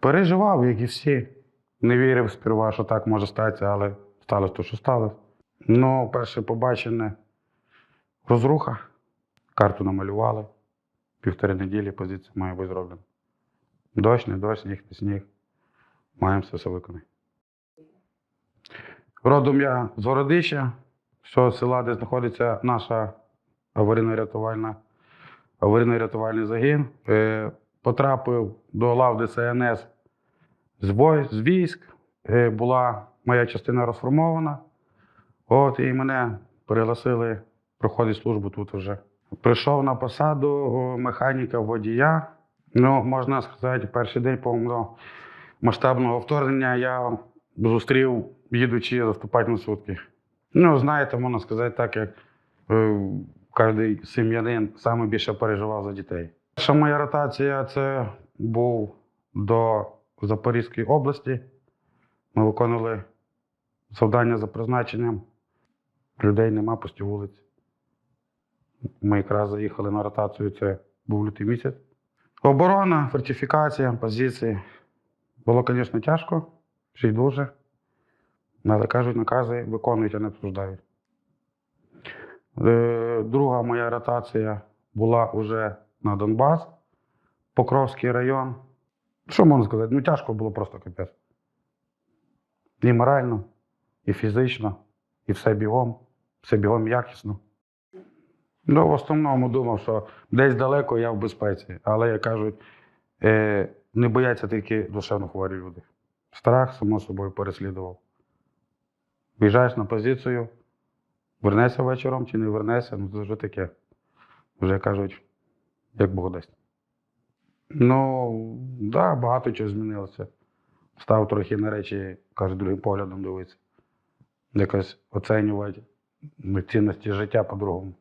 Переживав, як і всі. Не вірив сперва, що так може статися, але сталося те, що сталося. Ну, перше побачене розруха. Карту намалювали. Півтори неділі позиція має бути зроблена. Дощ, не дощ, сніг, не сніг. Маємо все все виконати. Родом я з Городища, цього села, де знаходиться наша аварійно-рятувальна, аварійно-рятувальний загін. Потрапив до лав ДСНС з, військ. Е, була моя частина розформована. От, і мене пригласили проходити службу тут вже. Прийшов на посаду механіка водія. Ну, можна сказати, перший день повного масштабного вторгнення я зустрів, їдучи заступати на сутки. Ну, знаєте, можна сказати так, як е, кожен сім'янин саме більше переживав за дітей. Перша моя ротація це був до Запорізької області. Ми виконували завдання за призначенням. Людей нема, пусті вулиці. Ми якраз заїхали на ротацію, це був лютий місяць. Оборона, фортифікація, позиції. Було, звісно, тяжко, ще й дуже. Але кажуть, накази виконують, а не обсуждають. Е, Друга моя ротація була вже на Донбас, Покровський район. Що можна сказати? Ну, тяжко було просто капець. І морально, і фізично, і все бігом, все бігом якісно. Ну, в основному думав, що десь далеко я в безпеці. Але, як кажуть, е, не бояться тільки душевно хворі люди. Страх, само собою, переслідував. В'їжджаєш на позицію, вернешся вечором чи не вернешся, ну це вже таке. Вже кажуть, як Бог дасть. Ну, так, да, багато чого змінилося. Став трохи на речі, каже, другим поглядом дивитися. Якось оцінювати цінності життя по-другому.